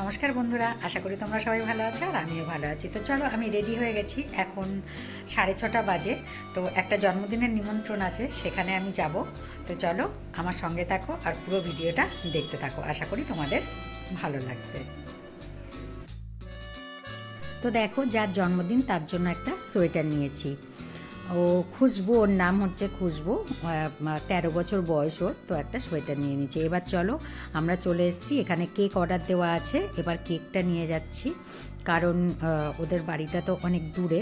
নমস্কার বন্ধুরা, আশা করি তোমরা সবাই ভালো আছো আর আমিও ভালো আছি। তো চলো, আমি রেডি হয়ে গেছি। এখন সাড়ে ছটা বাজে, তো একটা জন্মদিনের নিমন্ত্রণ আছে, সেখানে আমি যাব। তো চলো, আমার সঙ্গে থাকো আর পুরো ভিডিওটা দেখতে থাকো। আশা করি তোমাদের ভালো লাগবে। তো দেখো, যার জন্মদিন তার জন্য একটা সোয়েটার নিয়েছি। ও খুশবু, ওর নাম হচ্ছে খুশবু। তেরো বছর বয়স ওর, তো একটা সোয়েটার নিয়ে নিয়েছি। এবার চলো, আমরা চলে এসেছি। এখানে কেক অর্ডার দেওয়া আছে। এবার কেকটা নিয়ে যাচ্ছি। কারণ ওদের বাড়িটা তো অনেক দূরে।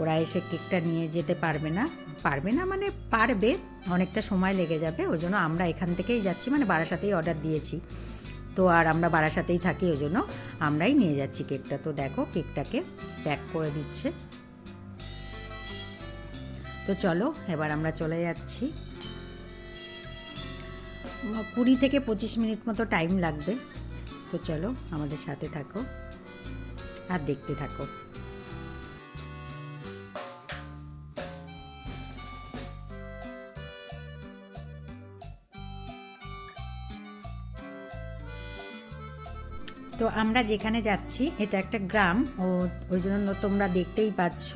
ওরা এসে কেকটা নিয়ে যেতে পারবে না। পারবে না মানে পারবে, অনেকটা সময় লেগে যাবে। ওই জন্য আমরা এখান থেকেই যাচ্ছি। মানে বারাসাতেই অর্ডার দিয়েছি। তো আর আমরা বারাসাতেই থাকি, ওই জন্য আমরাই নিয়ে যাচ্ছি কেকটা। তো দেখো, কেকটাকে প্যাক করে দিচ্ছে। তো চলো, এবার আমরা চলে যাচ্ছি। কুড়ি থেকে পঁচিশ মিনিট মতো টাইম লাগবে। তো চলো, আমাদের সাথে থাকো আর দেখতে থাকো। তো আমরা যেখানে যাচ্ছি, এটা একটা গ্রাম। ও, ওই জন্য তোমরা দেখতেই পাচ্ছ।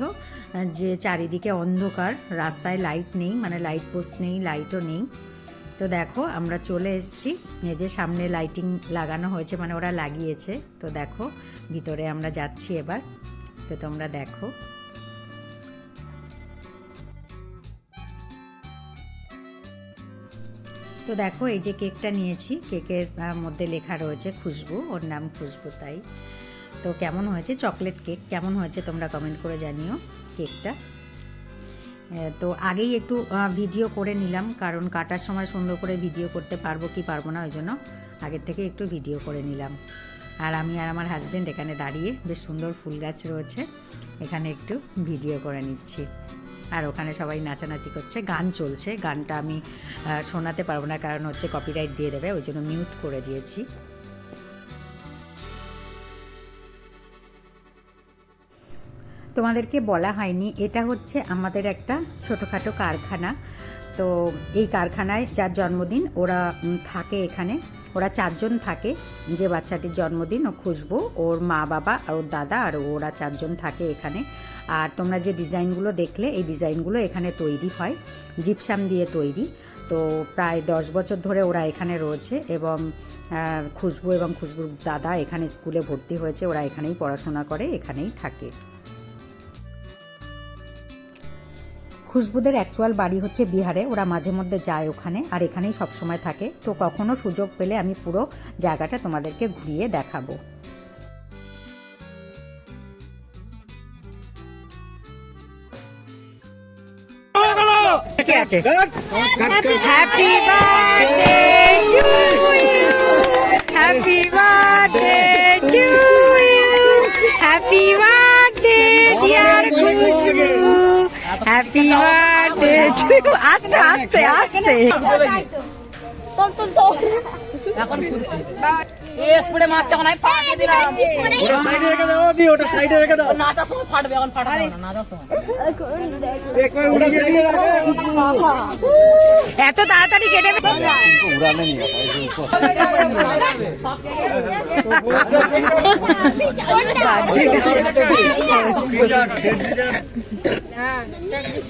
যে চারিদিকে অন্ধকার, রাস্তায় লাইট নেই মানে লাইট পোস্ট নেই লাইটও নেই। তো দেখো, আমরা চলে এসেছি। এই যে সামনে লাইটিং লাগানো হয়েছে মানে ওরা লাগিয়েছে। তো দেখো, ভিতরে আমরা যাচ্ছি এবার। তো তোমরা দেখো। তো দেখো, এই যে কেকটা নিয়েছি। কেকের মধ্যে লেখা রয়েছে খুশবু, ওর নাম খুশবু তাই। তো কেমন হয়েছে? চকলেট কেক কেমন হয়েছে? তোমরা কমেন্ট করে জানিও। কেকটা। তো আগেই একটু ভিডিও করে নিলাম, কারণ কাটার সময় সুন্দর করে ভিডিও করতে পারব কি পারব না, ওই জন্য আগের থেকে একটু ভিডিও করে নিলাম। আর আমি আর আমার হাজব্যান্ড এখানে দাঁড়িয়ে বেশ সুন্দর ফুল গাছ রয়েছে, এখানে একটু ভিডিও করে নিচ্ছি। আর ওখানে সবাই নাচানাচি করছে, গান চলছে, গানটা আমি শোনাতে পারব না, কারণ হচ্ছে কপিরাইট দিয়ে দেবে, ওই জন্য মিউট করে দিয়েছি। তোমাদেরকে বলা হয়নি, এটা হচ্ছে আমাদের একটা ছোটোখাটো কারখানা। তো এই কারখানায় যার জন্মদিন ওরা থাকে এখানে। ওরা চারজন থাকে, যে বাচ্চাটির জন্মদিন ও খুশবু ওর মা বাবা আর ওর দাদা আর ওরা চারজন থাকে এখানে। আর তোমরা যে ডিজাইনগুলো দেখলে, এই ডিজাইনগুলো এখানে তৈরি হয়, জিপসাম দিয়ে তৈরি। তো প্রায় দশ বছর ধরে ওরা এখানে রয়েছে এবং খুশবু এবং খুশবুর দাদা এখানে স্কুলে ভর্তি হয়েছে, ওরা এখানেই পড়াশোনা করে, এখানেই থাকে। খুশবুদের অ্যাকচুয়াল বাড়ি হচ্ছে বিহারে ওরা মাঝে মধ্যে যায় ওখানে আর এখানেই সবসময় থাকে। তো কখনো সুযোগ পেলে আমি পুরো জায়গাটা তোমাদেরকে ঘুরিয়ে দেখাবো। কে আছে happy birthday to happy birthday to happy birthday dear Khushbu happy birthday to আস্তে আস্তে আস্তে তোল তোল তোল স্পুরে মাছ ফাটিয়ে দিলাম ওটা সাইডে রেখে দাও দি ওটা সাইডে রেখে দাও নাচার সময় ফাটবে এখন ফাটবে না নাচার সময় ওটা সাইডে রেখে এত তাড়াতাড়ি কেটে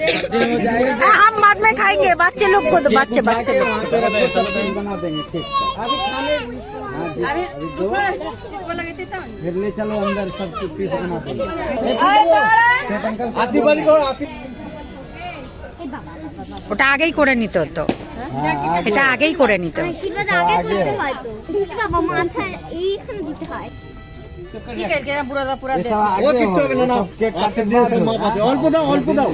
हम बाद में खाएंगे बच्चे लोग को दो बच्चे बच्चे लोग बना देंगे ठीक अभी खाने अभी अभी दो फिर ले चलो अंदर सब कुछ पीस बना देंगे ওটা আগেই করে নিতে হতো। এটা আগেই করে নিত অল্প দাও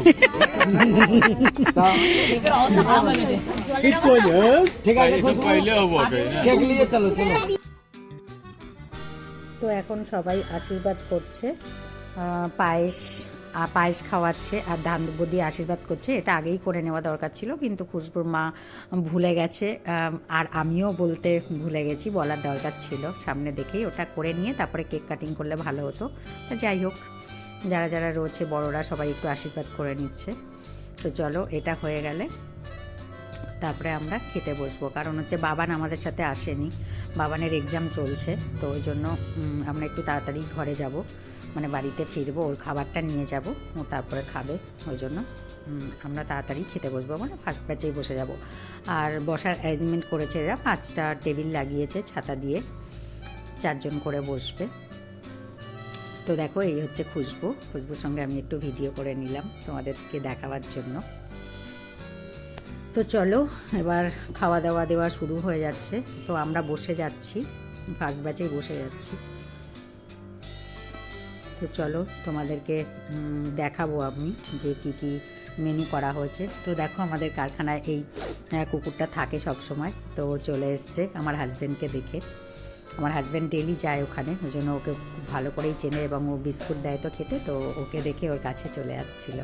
তো এখন সবাই আশীর্বাদ করছে। পায়েস পায়েস খাওয়াচ্ছে আর ধান দুব্বো দিয়ে আশীর্বাদ করছে, এটা আগেই করে নেওয়া দরকার ছিল, কিন্তু খুশবুর মা ভুলে গেছে আর আমিও বলতে ভুলে গেছি, বলার দরকার ছিল। সামনে দেখেই ওটা করে নিয়ে তারপরে কেক কাটিং করলে ভালো হতো। যাই হোক, যারা যারা রয়েছে বড়রা সবাই একটু আশীর্বাদ করে নিচ্ছে। তো চলো, এটা হয়ে গেলে তারপরে আমরা খেতে বসবো, কারণ হচ্ছে বাবান আমাদের সাথে আসেনি, বাবানের এক্সাম চলছে, তো ওই জন্য আমরা একটু তাড়াতাড়ি ঘরে যাব। মানে বাড়িতে ফিরবো, ওর খাবারটা নিয়ে যাব, ও তারপরে খাবে, ওই জন্য আমরা তাড়াতাড়ি খেতে বসবো মানে ফার্স্ট ব্যাচেই বসে যাব। আর বসার অ্যারেঞ্জমেন্ট করেছে এরা, পাঁচটা টেবিল লাগিয়েছে ছাতা দিয়ে, চারজন করে বসবে। তো দেখো, এই হচ্ছে খুশবু, খুশবুর সঙ্গে আমি একটু ভিডিও করে নিলাম তোমাদেরকে দেখাবার জন্য। তো চলো, এবার খাওয়া দাওয়া দেওয়া শুরু হয়ে যাচ্ছে। তো আমরা বসে যাচ্ছি, ফার্স্ট ব্যাচেই বসে যাচ্ছি। তো চলো তোমাদেরকে দেখাবো আমি যে কি কি মেনু করা হয়েছে। তো দেখো আমাদের কারখানায় এই কুকুরটা থাকে সব সময় তো চলে এসছে আমার হাজব্যান্ডকে দেখে। আমার হাজব্যান্ড ডেলি যায় ওখানে, ওই জন্য ওকে ভালো করেই চেনে এবং ও বিস্কুট দেয় তো খেতে। তো ওকে দেখে ওর কাছে চলে আসছিল।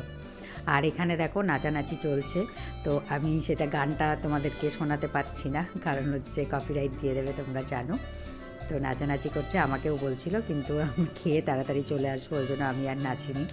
আর এখানে দেখো নাচানাচি চলছে। তো আমি সেটা গানটা তোমাদেরকে শোনাতে পারছি না, কারণ হচ্ছে কপিরাইট দিয়ে দেবে তোমরা জানো। তো নাচানাচি করছে, আমাকেও বলছিল, কিন্তু আমি খেয়ে তাড়াতাড়ি চলে আসব, ওই জন্য আমি আর নাচিনি।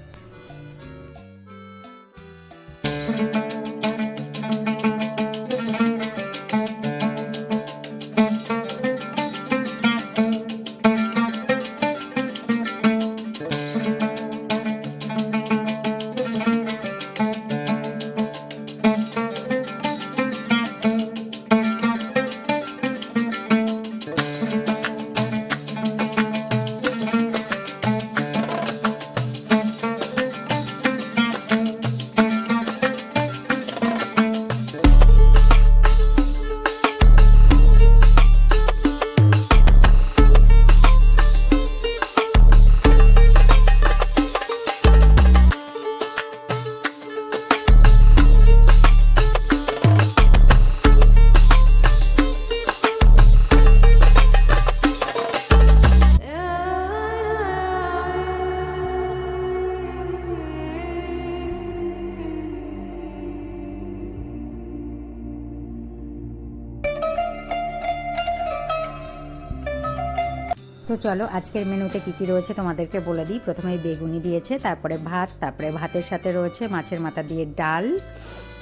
তো চলো, আজকের মেনুতে কী কী রয়েছে তোমাদেরকে বলে দিই। প্রথমে বেগুনি দিয়েছে, তারপরে ভাত, তারপরে ভাতের সাথে রয়েছে মাছের মাথা দিয়ে ডাল,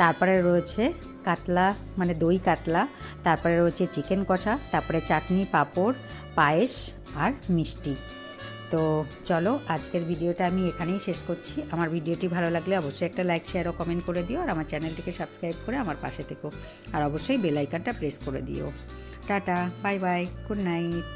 তারপরে রয়েছে কাতলা মানে দই কাতলা, তারপরে রয়েছে চিকেন কষা, তারপরে চাটনি, পাঁপড়, পায়েস আর মিষ্টি। তো চলো, আজকের ভিডিওটা আমি এখানেই শেষ করছি। আমার ভিডিওটি ভালো লাগলে অবশ্যই একটা লাইক শেয়ার ও কমেন্ট করে দিও আর আমার চ্যানেলটিকে সাবস্ক্রাইব করে আমার পাশে থেকো। আর অবশ্যই বেল আইকনটা প্রেস করে দিও। Tata bye bye good night